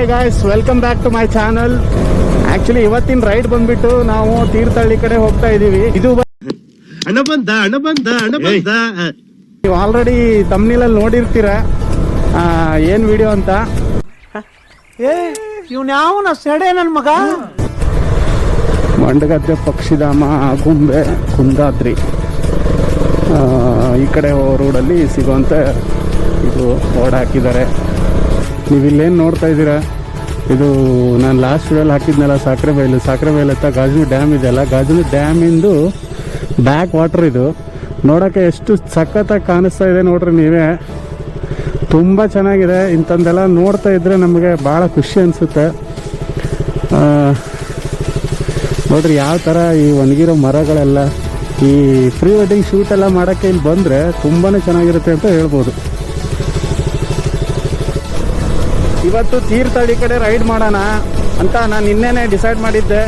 Hi guys welcome back to my channel actually ಇವತ್ತಿನ ride ಬಂದ್ಬಿಟ್ಟು ನಾವು ತೀರ್ಥಹಳ್ಳಿ ಕಡೆ ಹೋಗ್ತಾ ಇದೀವಿ. ಇದು ಬ- ಹಣ ಬಂದ ಬಂದ ಬಂದ. ನೀವು ಆಲ್ರೆಡಿ ತಮ್ನಿಲಲ್ಲಿ ನೋಡಿರ್ತೀರ? ಆ, ಏನ್ ವಿಡಿಯೋ ಅಂತ? ಏ ಇವ್ನ ಯಾವನ ಸೆಡೆ ನನ್ ಮಗ? ಮಂಡಗದ್ದೆ ಪಕ್ಷಿಧಾಮ ಗುಂಬೆ ಕುಂದಾದ್ರಿ. ಆ, ಈ ಕಡೆ ರೋಡಲ್ಲಿ ಸಿಗುವಂತ ಇದು ಓಡ್ ಹಾಕಿದ್ದಾರೆ. ನೀವು ಇಲ್ಲೇನು ನೋಡ್ತಾ ಇದ್ದೀರಾ? ಇದು ನಾನು ಲಾಸ್ಟ್ ವಿಡಿಯೋಲಿ ಹಾಕಿದ್ನಲ್ಲ ಸಾಕ್ರೆ ಬೈಲು. ಸಾಕ್ರೆ ಬೈಲು ಹತ್ತ ಗಾಜನು ಡ್ಯಾಮ್ ಇದೆಯಲ್ಲ ಗಾಜನು ಡ್ಯಾಮಿಂದು ಬ್ಯಾಕ್ ವಾಟರ್ ಇದು. ನೋಡೋಕ್ಕೆ ಎಷ್ಟು ಸಖತ್ತಾಗಿ ಕಾಣಿಸ್ತಾ ಇದೆ ನೋಡ್ರಿ ನೀವೇ. ತುಂಬ ಚೆನ್ನಾಗಿದೆ. ಇಂಥದ್ದೆಲ್ಲ ನೋಡ್ತಾ ಇದ್ದರೆ ನಮಗೆ ಭಾಳ ಖುಷಿ ಅನಿಸುತ್ತೆ. ನೋಡ್ರಿ ಯಾವ ಥರ ಈ ಒಣಗಿರೋ ಮರಗಳೆಲ್ಲ, ಈ ಪ್ರೀ ವೆಡ್ಡಿಂಗ್ ಶೂಟ್ ಎಲ್ಲ ಮಾಡೋಕ್ಕೆ ಇಲ್ಲಿ ಬಂದರೆ ತುಂಬಾ ಚೆನ್ನಾಗಿರುತ್ತೆ ಅಂತ ಹೇಳ್ಬೋದು. ಇವತ್ತು ತೀರ್ಥಹಳ್ಳಿ ಕಡೆ ರೈಡ್ ಮಾಡೋಣ ಅಂತ ನಾನು ನಿನ್ನೆನೆ ಡಿಸೈಡ್ ಮಾಡಿದ್ದೆ.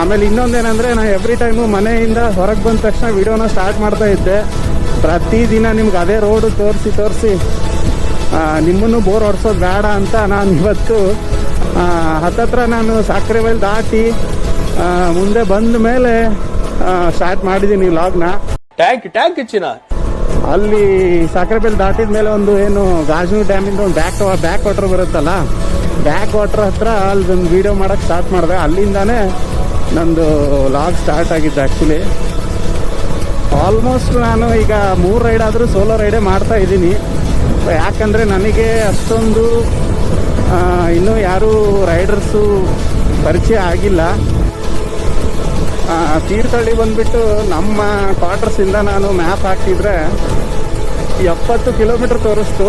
ಆಮೇಲೆ ಇನ್ನೊಂದೇನಂದರೆ ನಾನು ಎವ್ರಿ ಟೈಮು ಮನೆಯಿಂದ ಹೊರಗೆ ಬಂದ ತಕ್ಷಣ ವಿಡಿಯೋನ ಸ್ಟಾರ್ಟ್ ಮಾಡ್ತಾ ಇದ್ದೆ. ಪ್ರತಿದಿನ ನಿಮ್ಗೆ ಅದೇ ರೋಡು ತೋರಿಸಿ ತೋರಿಸಿ ನಿಮ್ಮನ್ನು ಬೋರ್ ಹೊಡ್ಸೋದು ಬೇಡ ಅಂತ ನಾನು ಇವತ್ತು ಹತ್ತತ್ರ ನಾನು ಸಾಕ್ರೆ ಬೈಲ್ ದಾಟಿ ಮುಂದೆ ಬಂದ ಮೇಲೆ ಸ್ಟಾರ್ಟ್ ಮಾಡಿದ್ದೀನಿ ಲಾಗ್ನ ಟ್ಯಾಂಕ್ ಟ್ಯಾಂಕ್ ಚಿನ್ನ ಅಲ್ಲಿ ಸಾಕ್ರೆಬೆಲ್ ದಾಟಿದ ಮೇಲೆ ಒಂದು ಏನು ಗಾಜನೂರು ಡ್ಯಾಮಿಂದ ಒಂದು ಬ್ಯಾಕ್ ಬ್ಯಾಕ್ ವಾಟರ್ ಬರುತ್ತಲ್ಲ? ಬ್ಯಾಕ್ ವಾಟರ್ ಹತ್ರ ಅಲ್ಲಿ ಒಂದು ವಿಡಿಯೋ ಮಾಡೋಕ್ಕೆ ಸ್ಟಾರ್ಟ್ ಮಾಡಿದೆ. ಅಲ್ಲಿಂದಾನೇ ನಂದು ಲಾಗ್ ಸ್ಟಾರ್ಟ್ ಆಗಿದ್ದು ಆ್ಯಕ್ಚುಲಿ ಆಲ್ಮೋಸ್ಟ್ ನಾನು ಈಗ ಮೂರು ರೈಡ್ ಆದರೂ ಸೋಲೋ ರೈಡೇ ಮಾಡ್ತಾ ಇದ್ದೀನಿ. ಯಾಕಂದರೆ ನನಗೆ ಅಷ್ಟೊಂದು ಇನ್ನೂ ಯಾರೂ ರೈಡರ್ಸು ಪರಿಚಯ ಆಗಿಲ್ಲ. ತೀರ್ಥಹಳ್ಳಿ ಬಂದ್ಬಿಟ್ಟು ನಮ್ಮ ಕ್ವಾರ್ಟರ್ಸಿಂದ ನಾನು ಮ್ಯಾಪ್ ಹಾಕಿದ್ರೆ ಎಪ್ಪತ್ತು ಕಿಲೋಮೀಟ್ರ್ ತೋರಿಸ್ತು.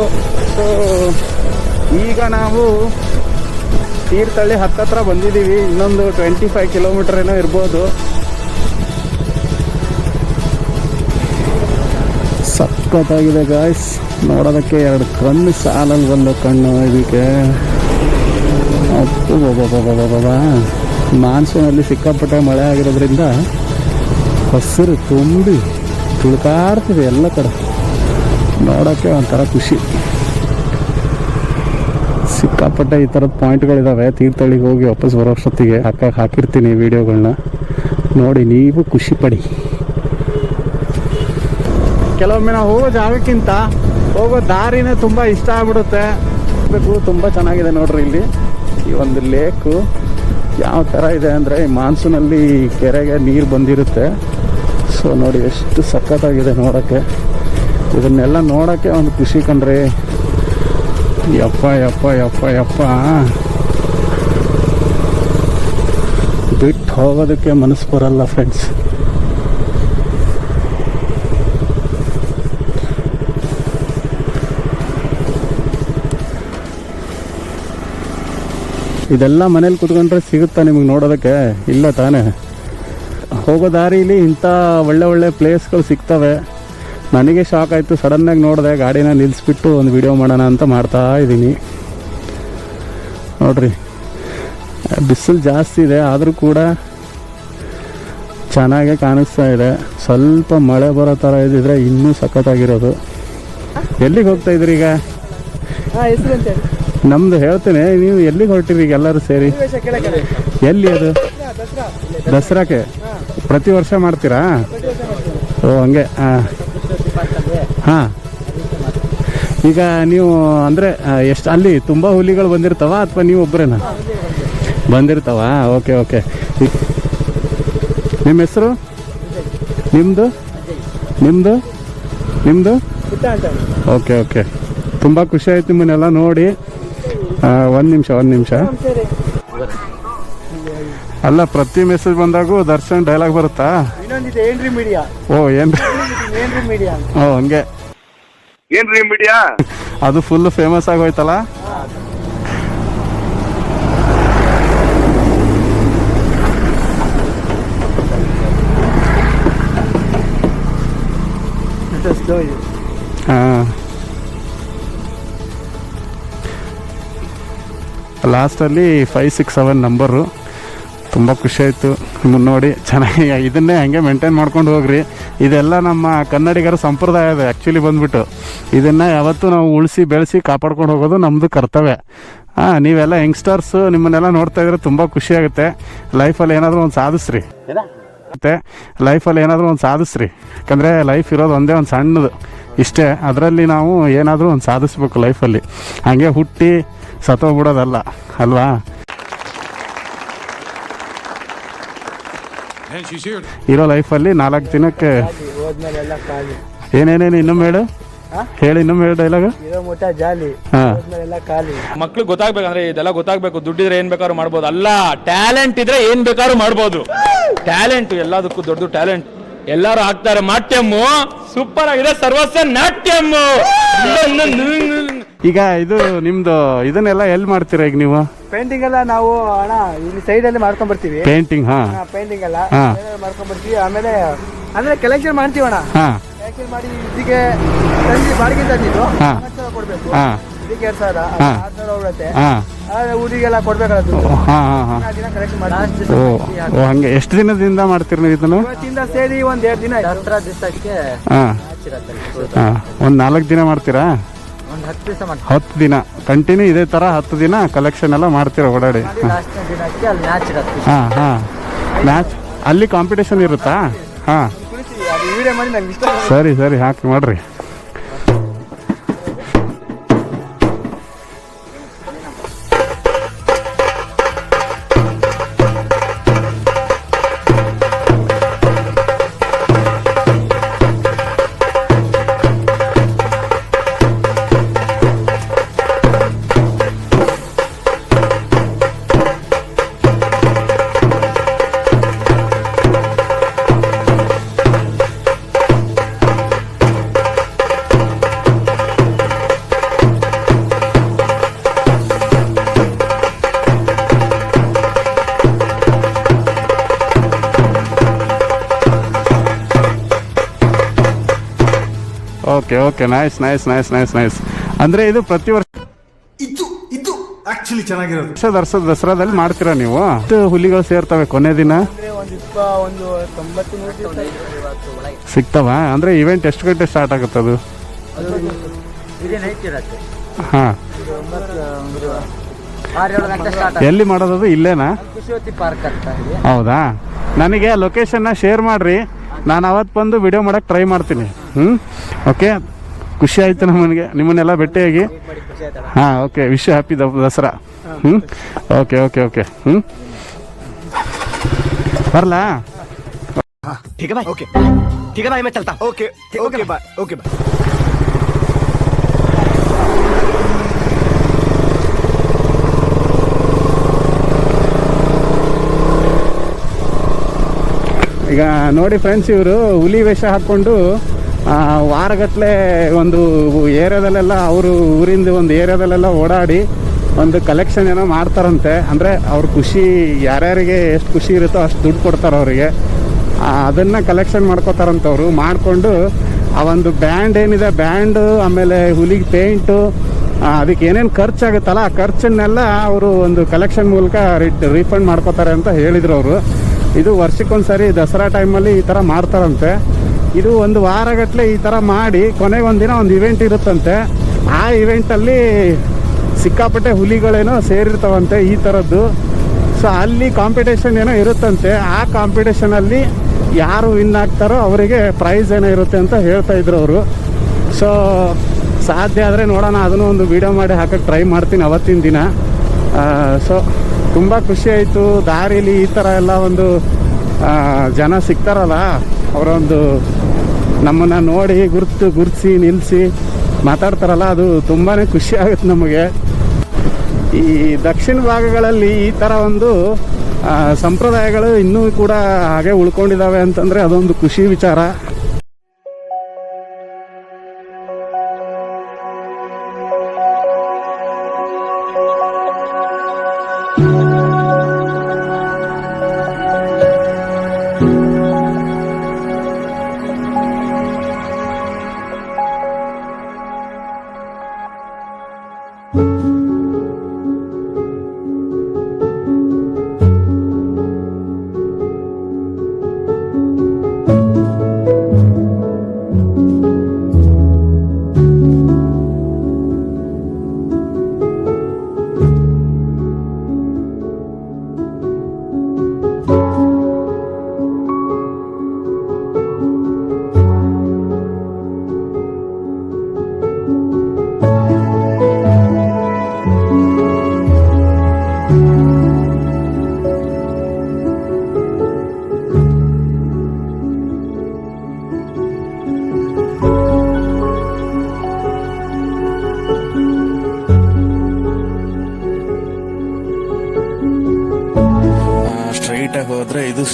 ಸೊ ಈಗ ನಾವು ತೀರ್ಥಹಳ್ಳಿ ಹತ್ತತ್ರ ಬಂದಿದ್ದೀವಿ. ಇನ್ನೊಂದು ಟ್ವೆಂಟಿ ಫೈವ್ ಕಿಲೋಮೀಟರ್ ಏನೋ ಇರ್ಬೋದು. ಸಖತ್ತಾಗಿದೆ ಗಾಯ್ಸ್ ನೋಡೋದಕ್ಕೆ ಎರಡು ಕಣ್ಣು ಸಾಲಲ್ಲಿ ಬಂದು ಕಣ್ಣು ಇದಕ್ಕೆ. ಅಪ್ಪು ಬಾಬಾ ಮಾನ್ಸೂನಲ್ಲಿ ಸಿಕ್ಕಾಪಟ್ಟೆ ಮಳೆ ಆಗಿರೋದ್ರಿಂದ ಹಸಿರು ತುಂಬಿ ತುಳ್ಕಾಡ್ತಿದೆ ಎಲ್ಲ ಕಡೆ. ನೋಡೋಕ್ಕೆ ಒಂಥರ ಖುಷಿ. ಸಿಕ್ಕಾಪಟ್ಟೆ ಈ ಥರದ ಪಾಯಿಂಟ್ಗಳಿದ್ದಾವೆ ತೀರ್ಥಹಳ್ಳಿಗೆ ಹೋಗಿ ವಾಪಸ್ ಬರೋ ಅಷ್ಟೊತ್ತಿಗೆ ಹಾಕಕ್ಕೆ ಹಾಕಿರ್ತೀನಿ ವಿಡಿಯೋಗಳನ್ನ ನೋಡಿ, ನೀವು ಖುಷಿ ಪಡಿ. ಕೆಲವೊಮ್ಮೆ ನಾವು ಹೋಗೋ ಜಾಗಕ್ಕಿಂತ ಹೋಗೋ ದಾರಿನೇ ತುಂಬ ಇಷ್ಟ ಆಗ್ಬಿಡುತ್ತೆ. ತುಂಬ ಚೆನ್ನಾಗಿದೆ ನೋಡ್ರಿ ಇಲ್ಲಿ. ಈ ಒಂದು ಲೇಕು. ಯಾವ ಥರ ಇದೆ ಅಂದರೆ ಮಾನ್ಸೂನಲ್ಲಿ ಕೆರೆಗೆ ನೀರು ಬಂದಿರುತ್ತೆ. ಸೊ ನೋಡಿ ಎಷ್ಟು ಸಖತ್ತಾಗಿದೆ ನೋಡೋಕ್ಕೆ. ಇದನ್ನೆಲ್ಲ ನೋಡೋಕ್ಕೆ ಒಂದು ಖುಷಿ ಕಂಡ್ರಿ ಯಪ್ಪ ಯಪ್ಪ ಯಪ್ಪ ಯಪ್ಪ. ಬಿಟ್ಟು ಹೋಗೋದಕ್ಕೆ ಮನಸ್ಸು ಬರಲ್ಲ ಫ್ರೆಂಡ್ಸ್ ಇದೆಲ್ಲ ಮನೇಲಿ ಕುತ್ಕೊಂಡ್ರೆ ಸಿಗುತ್ತಾ ನಿಮಗೆ ನೋಡೋದಕ್ಕೆ? ಇಲ್ಲ ತಾನೇ. ಹೋಗೋ ದಾರಿಲಿ ಇಂಥ ಒಳ್ಳೆ ಒಳ್ಳೆ ಪ್ಲೇಸ್ಗಳು ಸಿಗ್ತವೆ. ನನಗೆ ಶಾಕ್ ಆಯಿತು. ಸಡನ್ನಾಗಿ ನೋಡಿದೆ, ಗಾಡಿನ ನಿಲ್ಲಿಸ್ಬಿಟ್ಟು ಒಂದು ವಿಡಿಯೋ ಮಾಡೋಣ ಅಂತ ಮಾಡ್ತಾ ಇದ್ದೀನಿ. ನೋಡ್ರಿ. ಬಿಸಿಲು ಜಾಸ್ತಿ ಇದೆ, ಆದರೂ ಕೂಡ ಚೆನ್ನಾಗೇ ಕಾಣಿಸ್ತಾ ಇದೆ. ಸ್ವಲ್ಪ ಮಳೆ ಬರೋ ಥರ ಇದ್ದಿದ್ರೆ ಇನ್ನೂ ಸಖತ್ತಾಗಿರೋದು. ಎಲ್ಲಿಗೆ ಹೋಗ್ತಾ ಇದ್ರಿ ಈಗ? ನಮ್ದು ಹೇಳ್ತೇನೆ ನೀವು ಎಲ್ಲಿಗೆ ಹೊರಟಿರಿ ಈಗ ಎಲ್ಲರೂ ಸೇರಿ? ಎಲ್ಲಿ ಅದು? ದಸರಾ ದಸರಾಕ್ಕೆ? ಪ್ರತಿ ವರ್ಷ ಮಾಡ್ತೀರಾ? ಓ ಹಂಗೆ ಹಾಂ ಹಾಂ. ಈಗ ನೀವು ಅಂದರೆ ಎಷ್ಟು ಅಲ್ಲಿ ತುಂಬ ಹುಲಿಗಳು ಬಂದಿರ್ತಾವ ಅಥವಾ ನೀವು ಒಬ್ಬರೇನ ಬಂದಿರ್ತಾವ ಓಕೆ ಓಕೆ. ನಿಮ್ಮ ಹೆಸರು? ನಿಮ್ಮದು ನಿಮ್ಮದು ನಿಮ್ಮದು ಓಕೆ ಓಕೆ. ತುಂಬ ಖುಷಿ ಆಯ್ತು ನಿಮ್ಮನ್ನೆಲ್ಲ ನೋಡಿ. ಒಂದು ನಿಮಿಷ ಒಂದು ನಿಮಿಷ. ಅಲ್ಲ ಪ್ರತಿ ಮೆಸೇಜ್ ಬಂದಾಗೂ ದರ್ಶನ್ ಡೈಲಾಗ್ ಬರುತ್ತಾ? ಓ ಏನು ಏನ್ರಿ ಮೀಡಿಯಾ ಓ ಹಂಗೆ. ಏನ್ರಿ ಮೀಡಿಯಾ ಅದು ಫುಲ್ ಫೇಮಸ್ ಆಗೋಯ್ತಲ್ಲ? ಹಾಂ ಲಾಸ್ಟಲ್ಲಿ ಫೈವ್ ಸಿಕ್ಸ್ ಸೆವೆನ್ ನಂಬರು ತುಂಬ ಖುಷಿ ಆಯಿತು. ನಿಮ್ಮನ್ನು ನೋಡಿ ಚೆನ್ನಾಗಿ ಇದನ್ನೇ ಹಂಗೆ ಮೇಂಟೈನ್ ಮಾಡ್ಕೊಂಡು ಹೋಗ್ರಿ. ಇದೆಲ್ಲ ನಮ್ಮ ಕನ್ನಡಿಗರ ಸಂಪ್ರದಾಯ ಅದು ಆ್ಯಕ್ಚುಲಿ ಬಂದ್ಬಿಟ್ಟು. ಇದನ್ನು ಯಾವತ್ತೂ ನಾವು ಉಳಿಸಿ ಬೆಳೆಸಿ ಕಾಪಾಡ್ಕೊಂಡು ಹೋಗೋದು ನಮ್ಮದು ಕರ್ತವ್ಯ. ಹಾಂ ನೀವೆಲ್ಲ ಯಂಗ್ಸ್ಟರ್ಸು ನಿಮ್ಮನ್ನೆಲ್ಲ ನೋಡ್ತಾ ಇದ್ರೆ ತುಂಬ ಖುಷಿಯಾಗುತ್ತೆ ಲೈಫಲ್ಲಿ ಏನಾದರೂ ಒಂದು ಸಾಧಿಸ್ರಿ. ಮತ್ತು ಲೈಫಲ್ಲಿ ಏನಾದರೂ ಒಂದು ಸಾಧಿಸ್ರಿ. ಯಾಕಂದರೆ ಲೈಫ್ ಇರೋದು ಒಂದೇ ಒಂದು ಸಣ್ಣದು. ಇಷ್ಟೇ. ಅದರಲ್ಲಿ ನಾವು ಏನಾದರೂ ಒಂದು ಸಾಧಿಸ್ಬೇಕು ಲೈಫಲ್ಲಿ ಹಾಗೆ ಹುಟ್ಟಿ ಸತ್ತೋಗ್ಬಿಡೋದಲ್ಲ ಅಲ್ವಾ? ಇರೋ ಲೈಫಲ್ಲಿ ನಾಲ್ಕು ದಿನಕ್ಕೆ ಏನೇನೇನು ಇನ್ನೊಮ್ಮೆ ಹೇಳು? ಹೇಳಿ ಇನ್ನೊಮ್ಮೆ ಹೇಳು ಡೈಲಾಗ್ ಮಕ್ಳಿಗೆ ಗೊತ್ತಾಗ್ಬೇಕಂದ್ರೆ ಇದೆಲ್ಲ ಗೊತ್ತಾಗ್ಬೇಕು. ದುಡ್ಡಿದ್ರೆ ಏನ್ ಬೇಕಾದ್ರೂ ಮಾಡ್ಬೋದು. ಅಲ್ಲ ಟ್ಯಾಲೆಂಟ್ ಇದ್ರೆ ಏನ್ ಬೇಕಾದ್ರೂ ಮಾಡ್ಬೋದು. ಟ್ಯಾಲೆಂಟ್ ಎಲ್ಲದಕ್ಕೂ ದೊಡ್ಡ ಟ್ಯಾಲೆಂಟ್ ಎಲ್ಲಾರು ಹಾಕ್ತಾರೆ. ಮಾಟ್ಯಮ್ಮು ಸೂಪರ್ ಆಗಿದೆ. ಸರ್ವಸ್ವ ನಾಟ್ಯಮ್ಮು. ಈಗ ಇದು ನಿಮ್ದು ಇದನ್ನೆಲ್ಲ ಎಲ್ಲಿ ಮಾಡ್ತೀರಾ ಈಗ ನೀವು? ಪೇಂಟಿಂಗ್ ಎಲ್ಲ ನಾವು ಅಣ್ಣ ಇಲ್ಲಿ ಸೈಡ್ ಅಲ್ಲಿ ಮಾಡ್ಕೊಂಡ್ ಬರ್ತೀವಿ. ಪೇಂಟಿಂಗ್ ಹಾ. ಪೇಂಟಿಂಗ್ ಎಲ್ಲ. ಹಾ. ಮಾಡ್ಕೊಂಡ್ ಬರ್ತೀವಿ. ಆಮೇಲೆ ಅಂದ್ರೆ ಕಲೆಕ್ಷನ್ ಮಾಡ್ತೀವಿ ಅಣ್ಣ. ಹಾ. ಕಲೆಕ್ಷನ್ ಮಾಡಿ ಇದಕ್ಕೆ ತಂದಿ ಬಾಡಿಗೆ ತಂದಿದ್ದು. ಹಾ. ಹತ್ತು ಸಾವಿರ ಕೊಡ್ಬೇಕು. ಹಾ. ಇದಕ್ಕೆ ಎರಡ್ ಸಾವಿರ ಹಾ. ಆರು ಸಾವಿರ ಹೋಗುತ್ತೆ ಹಾಂ. ಆದ್ರೆ ಊರಿಗೆಲ್ಲ ಕೊಡ್ಬೇಕಲ್ಲ ದುಡ್ಡು. ಹಾಂ ಹಾಂ ಹಾಂ. ಆ ದಿನ ಕಲೆಕ್ಷನ್ ಮಾಡಿ ಓ ಓ ಹಂಗೆ. ಎಷ್ಟು ದಿನದಿಂದ ಮಾಡ್ತೀರಿ ನೀವು ಇದನ್ನು? ಇವತ್ತಿಂದ ಸೇರಿ ಒಂದ್ ಎರಡು ದಿನ ದಸರಾ ದಿವಸಕ್ಕೆ ಹಾ. ಹಾಂ. ಒಂದು ನಾಲ್ಕು ದಿನ ಮಾಡ್ತೀರಾ? ಒಂದ್ ಹತ್ತು ದಿವಸ ಮಾಡ್ತೀವಿ ಹತ್ತು ದಿನ. ಕಂಟಿನ್ಯೂ ಇದೇ ಥರ ಹತ್ತು ದಿನ ಕಲೆಕ್ಷನ್ ಎಲ್ಲ ಮಾಡ್ತೀರಾ ಓಡಾಡಿ? ಲಾಸ್ಟ್ನೇ ದಿನಕ್ಕೆ ಅಲ್ಲಿ ಮ್ಯಾಚ್ ಇರುತ್ತೆ. ಹಾಂ ಹಾಂ. ಮ್ಯಾಚ್ ಅಲ್ಲಿ ಕಾಂಪಿಟೇಷನ್ ಇರುತ್ತಾ? ಹಾಂ. ಕುಳಿತೀವಿ ಅದು ವಿಡಿಯೋ ಮಾಡಿ ನಂಗೆ ಇಷ್ಟ ಸರಿ ಸರಿ ಹಾಕಿ ಮಾಡ್ರಿ. Okay okay nice nice nice nice nice ಅಂದರೆ ಇದು ಪ್ರತಿ ವರ್ಷ ಇದು ಇದು ಆಕ್ಚುಲಿ ಚೆನ್ನಾಗಿರೋದು. ವರ್ಷ ದರ್ಸ ದಸರಾದಲ್ಲಿ ಮಾಡ್ತೀರಾ ನೀವು? ಎಷ್ಟು ಹುಲಿಗಳು ಸೇರ್ತವೆ ಕೊನೆ ದಿನ. ಸಿಗ್ತವ? ಅಂದರೆ ಇವೆಂಟ್ ಎಷ್ಟು ಗಂಟೆ ಸ್ಟಾರ್ಟ್ ಆಗುತ್ತೆ ಅದು? ಇದೇ ನೈಟ್ ಇರುತ್ತೆ. ಹಾಂ. ಎಲ್ಲಿ ಮಾಡೋದದು ಇಲ್ಲೇನಾ? ಖುಷಿವತಿ ಪಾರ್ಕ್ ಅಂತ ಇದೆ. ಹೌದಾ? ನನಗೆ ಲೊಕೇಶನ್ನ ಶೇರ್ ಮಾಡಿರಿ. ನಾನು ಅವತ್ತು ಬಂದು ವಿಡಿಯೋ ಮಾಡೋಕ್ಕೆ ಟ್ರೈ ಮಾಡ್ತೀನಿ ಹ್ಞೂ ಓಕೆ ಖುಷಿ ಆಯಿತು ನಮ್ಮನಿಗೆ ನಿಮ್ಮನ್ನೆಲ್ಲ ಭೇಟಿಯಾಗಿ ಹಾಂ ಓಕೆ ವಿಶ್ ಹ್ಯಾಪಿ ದಸರಾ ಹ್ಞೂ ಓಕೆ ಓಕೆ ಓಕೆ ಹ್ಞೂ ಬರಲಾ ठीक है भाई ओके ठीक है भाई मैं चलता okay okay bye okay bye ಈಗ ನೋಡಿ ಫ್ರೆಂಡ್ಸ್ ಇವರು ಹುಲಿ ವೇಷ ಹಾಕ್ಕೊಂಡು ವಾರಗಟ್ಟಲೆ ಒಂದು ಏರಿಯಾದಲ್ಲೆಲ್ಲ ಅವರು ಊರಿಂದ ಒಂದು ಏರಿಯಾದಲ್ಲೆಲ್ಲ ಓಡಾಡಿ ಒಂದು ಕಲೆಕ್ಷನ್ ಏನೋ ಮಾಡ್ತಾರಂತೆ. ಅಂದರೆ ಅವ್ರ ಖುಷಿ ಯಾರ್ಯಾರಿಗೆ ಎಷ್ಟು ಖುಷಿ ಇರುತ್ತೋ ಅಷ್ಟು ದುಡ್ಡು ಕೊಡ್ತಾರೆ ಅವರಿಗೆ. ಅದನ್ನು ಕಲೆಕ್ಷನ್ ಮಾಡ್ಕೋತಾರಂತ ಅವರು. ಮಾಡಿಕೊಂಡು ಆ ಒಂದು ಬ್ಯಾಂಡ್ ಏನಿದೆ, ಬ್ಯಾಂಡು, ಆಮೇಲೆ ಹುಲಿಗೆ ಪೇಂಟು ಅದಕ್ಕೆ ಏನೇನು ಖರ್ಚಾಗುತ್ತಲ್ಲ, ಆ ಖರ್ಚನ್ನೆಲ್ಲ ಅವರು ಒಂದು ಕಲೆಕ್ಷನ್ ಮೂಲಕ ರೀಫಂಡ್ ಮಾಡ್ಕೋತಾರೆ ಅಂತ ಹೇಳಿದ್ರು ಅವರು. ಇದು ವರ್ಷಕ್ಕೊಂದ್ಸರಿ ದಸರಾ ಟೈಮಲ್ಲಿ ಈ ಥರ ಮಾಡ್ತಾರಂತೆ. ಇದು ಒಂದು ವಾರಗಟ್ಟಲೆ ಈ ಥರ ಮಾಡಿ ಕೊನೆಗೆ ಒಂದಿನ ಒಂದು ಇವೆಂಟ್ ಇರುತ್ತಂತೆ. ಆ ಇವೆಂಟಲ್ಲಿ ಸಿಕ್ಕಾಪಟ್ಟೆ ಹುಲಿಗಳೇನೋ ಸೇರಿರ್ತಾವಂತೆ ಈ ಥರದ್ದು ಸೊ ಅಲ್ಲಿ ಕಾಂಪಿಟೇಷನ್ ಏನೋ ಇರುತ್ತಂತೆ. ಆ ಕಾಂಪಿಟೇಷನಲ್ಲಿ ಯಾರು ವಿನ್ ಆಗ್ತಾರೋ ಅವರಿಗೆ ಪ್ರೈಸ್ ಏನೋ ಇರುತ್ತೆ ಅಂತ ಹೇಳ್ತಾ ಇದ್ರು ಅವರು. ಸೊ ಸಾಧ್ಯ ಆದರೆ ನೋಡೋಣ. ಅದನ್ನು ಒಂದು ವಿಡಿಯೋ ಮಾಡಿ ಹಾಕಕ್ಕೆ ಟ್ರೈ ಮಾಡ್ತೀನಿ ಅವತ್ತಿನ ದಿನ. ಸೊ ತುಂಬ ಖುಷಿ ಆಯಿತು. ದಾರಿಲಿ ಈ ಥರ ಎಲ್ಲ ಒಂದು ಜನ ಸಿಗ್ತಾರಲ್ಲ, ಅವರೊಂದು ನಮ್ಮನ್ನು ನೋಡಿ ಗುರ್ತು ಗುರ್ತಿಸಿ ನಿಲ್ಲಿಸಿ ಮಾತಾಡ್ತಾರಲ್ಲ, ಅದು ತುಂಬಾ ಖುಷಿ ಆಗುತ್ತೆ ನಮಗೆ. ಈ ದಕ್ಷಿಣ ಭಾಗಗಳಲ್ಲಿ ಈ ಥರ ಒಂದು ಸಂಪ್ರದಾಯಗಳು ಇನ್ನೂ ಕೂಡ ಹಾಗೆ ಉಳ್ಕೊಂಡಿದ್ದಾವೆ ಅಂತಂದರೆ ಅದೊಂದು ಖುಷಿ ವಿಚಾರ.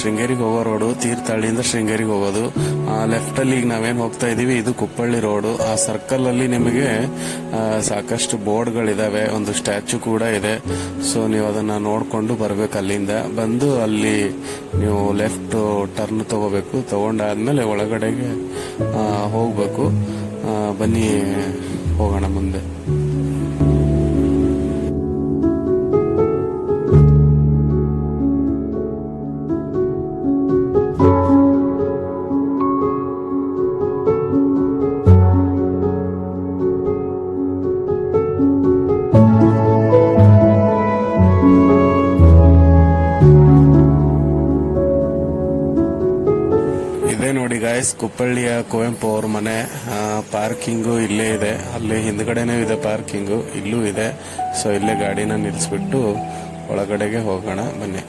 ಶೃಂಗೇರಿಗೆ ಹೋಗೋ ರೋಡು ತೀರ್ಥಹಳ್ಳಿಯಿಂದ ಶೃಂಗೇರಿಗೆ ಹೋಗೋದು. ಲೆಫ್ಟ್ ಅಲ್ಲಿ ಈಗ ನಾವೇನು ಹೋಗ್ತಾ ಇದೀವಿ, ಇದು ಕುಪ್ಪಳ್ಳಿ ರೋಡು ಆ ಸರ್ಕಲ್ ಅಲ್ಲಿ ನಿಮಗೆ ಸಾಕಷ್ಟು ಬೋರ್ಡ್ಗಳಿದಾವೆ, ಒಂದು ಸ್ಟ್ಯಾಚು ಕೂಡ ಇದೆ. ಸೊ ನೀವು ಅದನ್ನ ನೋಡ್ಕೊಂಡು ಬರ್ಬೇಕು ಅಲ್ಲಿಂದ. ಬಂದು ಅಲ್ಲಿ ನೀವು ಲೆಫ್ಟ್ ಟರ್ನ್ ತಗೋಬೇಕು. ತಗೊಂಡಾದ್ಮೇಲೆ ಒಳಗಡೆಗೆ ಹೋಗ್ಬೇಕು. ಬನ್ನಿ, ಹೋಗೋಣ ಮುಂದೆ. ಕುವೆಂಪು ಅವ್ರ ಮನೆ ಪಾರ್ಕಿಂಗು ಇಲ್ಲೇ ಇದೆ. ಅಲ್ಲಿ ಹಿಂದ್ಗಡೆನೂ ಇದೆ ಪಾರ್ಕಿಂಗು, ಇಲ್ಲೂ ಇದೆ. ಸೊ ಇಲ್ಲೇ ಗಾಡಿನ ನಿಲ್ಲಿಸ್ಬಿಟ್ಟು ಒಳಗಡೆಗೆ ಹೋಗೋಣ, ಬನ್ನಿ.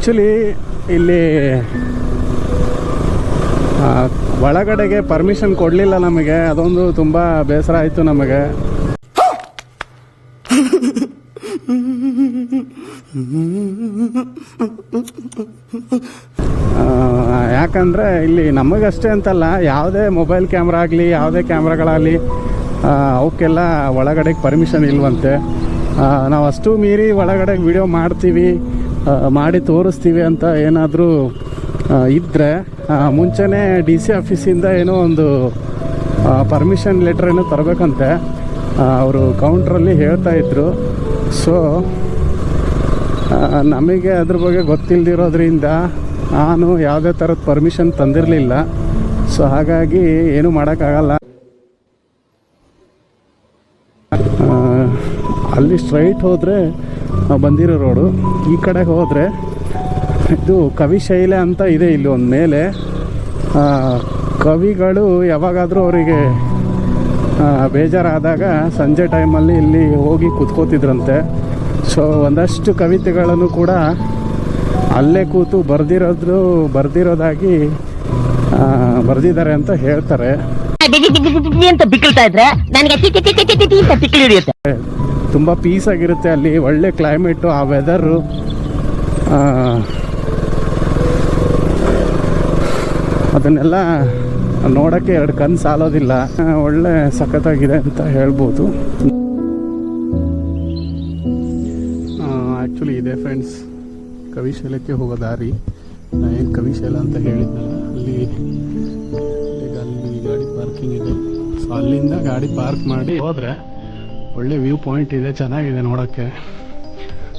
ಆ್ಯಕ್ಚುಲಿ ಇಲ್ಲಿ ಒಳಗಡೆಗೆ ಪರ್ಮಿಷನ್ ಕೊಡಲಿಲ್ಲ ನಮಗೆ. ಅದೊಂದು ತುಂಬ ಬೇಸರ ಆಯಿತು ನಮಗೆ. ಯಾಕಂದರೆ ಇಲ್ಲಿ ನಮಗಷ್ಟೇ ಅಂತಲ್ಲ, ಯಾವುದೇ ಮೊಬೈಲ್ ಕ್ಯಾಮ್ರಾ ಆಗಲಿ, ಯಾವುದೇ ಕ್ಯಾಮ್ರಾಗಳಾಗಲಿ ಅವಕ್ಕೆಲ್ಲ ಒಳಗಡೆಗೆ ಪರ್ಮಿಷನ್ ಇಲ್ವಂತೆ. ನಾವು ಅಷ್ಟು ಮೀರಿ ಒಳಗಡೆ ವಿಡಿಯೋ ಮಾಡ್ತೀವಿ. ಮಾಡಿ ತೋರಿಸ್ತೀವಿ ಅಂತ ಏನಾದರೂ ಇದ್ದರೆ ಮುಂಚೆನೇ ಡಿ ಸಿ ಆಫೀಸಿಂದ ಏನೋ ಒಂದು ಪರ್ಮಿಷನ್ ಲೆಟ್ರ್ ಏನೋ ತರಬೇಕಂತೆ. ಅವರು ಕೌಂಟ್ರಲ್ಲಿ ಹೇಳ್ತಾ ಇದ್ರು. ಸೊ ನಮಗೆ ಅದ್ರ ಬಗ್ಗೆ ಗೊತ್ತಿಲ್ಲದಿರೋದ್ರಿಂದ ನಾನು ಯಾವುದೇ ಥರದ ಪರ್ಮಿಷನ್ ತಂದಿರಲಿಲ್ಲ. ಸೊ ಹಾಗಾಗಿ ಏನೂ ಮಾಡೋಕ್ಕಾಗಲ್ಲ. ಅಲ್ಲಿ ಸ್ಟ್ರೈಟ್ ಹೋದರೆ ಬಂದಿರೋ ರೋಡು. ಈ ಕಡೆ ಹೋದರೆ ಇದು ಕವಿಶೈಲೆ ಅಂತ ಇದೆ ಇಲ್ಲಿ ಒಂದು ಮೇಲೆ. ಕವಿಗಳು ಯಾವಾಗಾದರೂ ಅವರಿಗೆ ಬೇಜಾರಾದಾಗ ಸಂಜೆ ಟೈಮಲ್ಲಿ ಇಲ್ಲಿ ಹೋಗಿ ಕೂತ್ಕೋತಿದ್ರಂತೆ. ಸೊ ಒಂದಷ್ಟು ಕವಿತೆಗಳನ್ನು ಕೂಡ ಅಲ್ಲೇ ಕೂತು ಬರೆದಿರೋದು ಬರೆದಿರೋದಾಗಿ ಬರೆದಿದ್ದಾರೆ ಅಂತ ಹೇಳ್ತಾರೆ. ತುಂಬ ಪೀಸ್ ಆಗಿರುತ್ತೆ ಅಲ್ಲಿ, ಒಳ್ಳೆ ಕ್ಲೈಮೇಟು ಆ ವೆದರು ಅದನ್ನೆಲ್ಲ ನೋಡೋಕ್ಕೆ ಎರಡು ಕಣ್ಣು ಸಾಲೋದಿಲ್ಲ. ಒಳ್ಳೆ ಸಖತ್ತಾಗಿದೆ ಅಂತ ಹೇಳ್ಬೋದು. ಆ್ಯಕ್ಚುಲಿ ಇದೆ ಫ್ರೆಂಡ್ಸ್ ಕವಿಶೈಲಕ್ಕೆ ಹೋಗೋ ದಾರಿ. ನಾ ಏನು ಕವಿಶೈಲ ಅಂತ ಹೇಳಿದ್ನಲ್ಲ, ಅಲ್ಲಿ ಅಲ್ಲಿ ಗಾಡಿ ಪಾರ್ಕಿಂಗ್ ಇದೆ. ಸೊ ಅಲ್ಲಿಂದ ಗಾಡಿ ಪಾರ್ಕ್ ಮಾಡಿ ಹೋದರೆ ಒಳ್ಳೆ ವ್ಯೂ ಪಾಯಿಂಟ್ ಇದೆ, ಚೆನ್ನಾಗಿದೆ ನೋಡೋಕ್ಕೆ.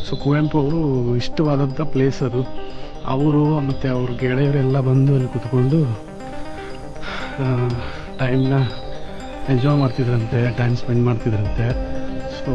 ಸೊ, ಕುವೆಂಪು ಅವರು ಇಷ್ಟವಾದಂಥ ಪ್ಲೇಸ್ ಅದು. ಅವರು ಮತ್ತು ಅವ್ರ ಗೆಳೆಯರೆಲ್ಲ ಬಂದು ಅಲ್ಲಿ ಕುತ್ಕೊಂಡು ಟೈಮ್ನ ಎಂಜಾಯ್ ಮಾಡ್ತಿದ್ರಂತೆ ಟೈಮ್ ಸ್ಪೆಂಡ್ ಮಾಡ್ತಿದ್ರಂತೆ. ಸೊ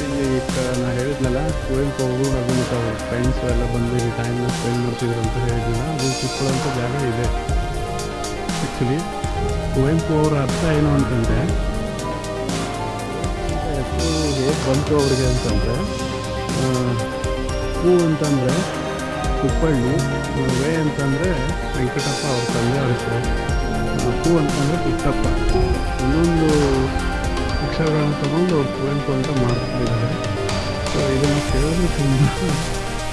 ಇಲ್ಲಿ ಕ- ನಾನು ಹೇಳಿದ್ನಲ್ಲ, ಕುವೆಂಪು ಅವರು ಅವರು ಫ್ರೆಂಡ್ಸು ಎಲ್ಲ ಬಂದು ಈ ಟೈಮ್ನ ಸ್ಪೆಂಡ್ ಮಾಡ್ತಿದ್ರು ಅಂತ ಹೇಳಿದ್ನಲ್ಲ, ಅದು ಕೂತ್ಕೊಳ್ಳೋಂಥ ಜಾಗ ಇದೆ. ಆ್ಯಕ್ಚುಲಿ ಕುವೆಂಪು ಅವರ ಅರ್ಥ ಏನು ಅಂತಂದರೆ ಹೇಗೆ ಬಂತು ಅವ್ರಿಗೆ ಅಂತಂದರೆ ಹೂ ಅಂತಂದರೆ ಕುಪ್ಪಳ್ಳಿ, ವೇ ಅಂತಂದರೆ ವೆಂಕಟಪ್ಪ ಅವ್ರ ತಂದೆ ಅವ್ರ ಹೂ ಅಂತಂದರೆ ಪುಟ್ಟಪ್ಪ. ಇನ್ನೊಂದು ಅಕ್ಷರಗಳನ್ನು ತಗೊಂಡು ಕುವೆಂಪು ಅಂತ ಮಾಡ್ತಿದ್ದಾರೆ ಸೊ ಇದನ್ನು ಕೇಳಿದ್ರೆ ತುಂಬ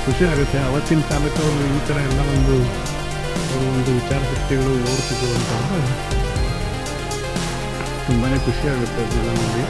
ಖುಷಿ ಆಗುತ್ತೆ. ಅವತ್ತಿನ ಕಾಲಕ್ಕೆ ಅವರು ಈ ಥರ ಎಲ್ಲ ಒಂದು ಒಂದು ವಿಚಾರ ಶಕ್ತಿಗಳು ಓಡ್ತಿದ್ರು ಅಂತಂದರೆ ತುಂಬಾ ಖುಷಿಯಾಗುತ್ತೆ ಅದನ್ನೆಲ್ಲ ನೋಡಿ.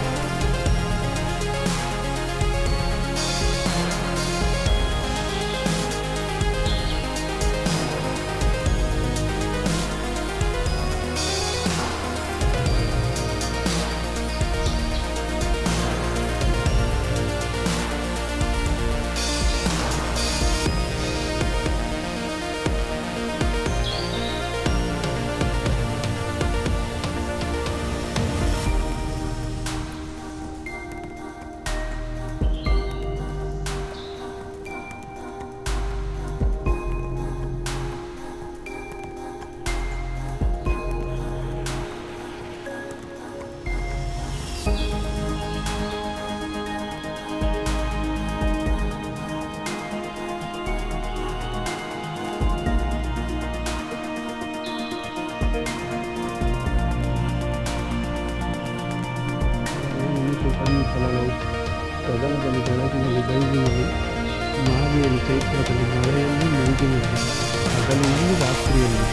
ರಾತ್ರಿಯಲ್ಲಿ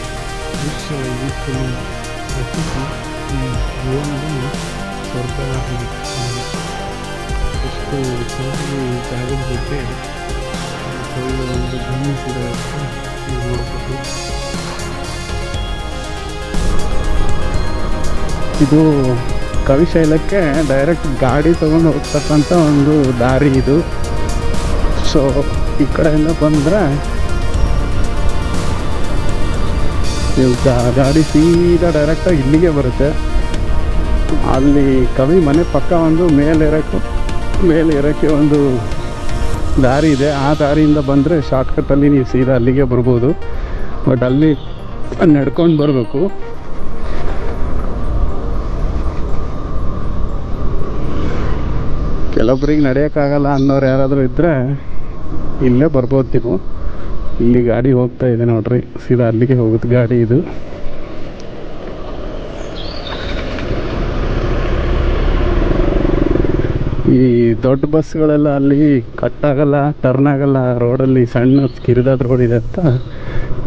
ದೃಶ್ಯ ವೈವಿಧ್ಯವನ್ನು ರಚಿಸಿ ಈ ಜೀವನವನ್ನು ಸ್ವರ್ಗವಾಗಿದೆ ಎಷ್ಟು ಚೆನ್ನಾಗಿ ಈ ಜಾಗದ ಬಗ್ಗೆ ಒಂದು ಗಮನಿಸಿದ ನೋಡಬಹುದು ಇದು ಕವಿಶೈಲಕ್ಕೆ ಡೈರೆಕ್ಟ್ ಗಾಡಿ ತೊಗೊಂಡು ಹೋಗ್ತಕ್ಕಂಥ ಒಂದು ದಾರಿ ಇದು. ಸೊ ಈ ಕಡೆಯಿಂದ ಬಂದರೆ ಗಾಡಿ ಸೀದಾ ಡೈರೆಕ್ಟಾಗಿ ಇಲ್ಲಿಗೆ ಬರುತ್ತೆ. ಅಲ್ಲಿ ಕವಿ ಮನೆ ಪಕ್ಕ ಒಂದು ಮೇಲೆ ಇರೋಕ್ಕೆ ಮೇಲೆ ಇರೋಕ್ಕೆ ಒಂದು ದಾರಿ ಇದೆ. ಆ ದಾರಿಯಿಂದ ಬಂದರೆ ಶಾರ್ಟ್ಕಟ್ಟಲ್ಲಿ ನೀವು ಸೀದಾ ಅಲ್ಲಿಗೆ ಬರ್ಬೋದು. ಬಟ್ ಅಲ್ಲಿ ನಡ್ಕೊಂಡು ಬರಬೇಕು. ಕೆಲವೊಬ್ರಿಗೆ ನಡೆಯೋಕ್ಕಾಗಲ್ಲ ಅನ್ನೋರು ಯಾರಾದರೂ ಇದ್ದರೆ ಇಲ್ಲೇ ಬರ್ಬೋದು ನೀವು. ಇಲ್ಲಿ ಗಾಡಿ ಹೋಗ್ತಾ ಇದೆ ನೋಡ್ರಿ. ಸೀದಾ ಅಲ್ಲಿಗೆ ಹೋಗುತ್ತೆ ಗಾಡಿ ಇದು. ಈ ದೊಡ್ಡ ಬಸ್ಗಳೆಲ್ಲ ಅಲ್ಲಿ ಕಟ್ ಆಗಲ್ಲ ಟರ್ನ್ ಆಗಲ್ಲ ರೋಡಲ್ಲಿ ಸಣ್ಣ ಕಿರಿದಾದ ರೋಡ್ ಇದೆ ಅಂತ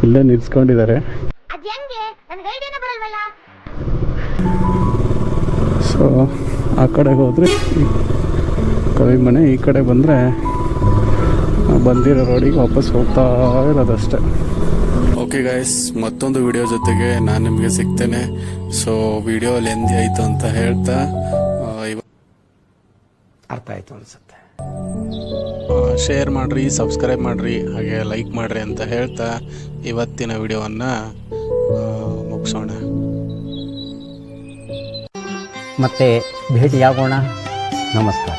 ಇಲ್ಲೇ ನಿಲ್ಸ್ಕೊಂಡಿದ್ದಾರೆ. ಸೊ ಆ ಕಡೆ ಹೋದ್ರೆ ಕವಿ ಮನೆ ಈ ಕಡೆ ಬಂದರೆ ಬಂದಿರೋ ರೋಡಿಗೆ ವಾಪಸ್ ಹೋಗ್ತಾ ಇರೋದಷ್ಟೇ. ಓಕೆ ಗಾಯ್ಸ್ ಮತ್ತೊಂದು ವಿಡಿಯೋ ಜೊತೆಗೆ ನಾನು ನಿಮಗೆ ಸಿಗ್ತೇನೆ. ಸೊ ವಿಡಿಯೋ ಲೆಂದಿ ಆಯಿತು ಅಂತ ಹೇಳ್ತಾ ಅರ್ಥ ಆಯಿತು ಅನಿಸುತ್ತೆ. ಶೇರ್ ಮಾಡಿರಿ ಸಬ್ಸ್ಕ್ರೈಬ್ ಮಾಡಿರಿ ಹಾಗೆ ಲೈಕ್ ಮಾಡಿರಿ ಅಂತ ಹೇಳ್ತಾ ಇವತ್ತಿನ ವಿಡಿಯೋವನ್ನು ಮುಗಿಸೋಣ. ಮತ್ತೆ ಭೇಟಿಯಾಗೋಣ. ನಮಸ್ಕಾರ.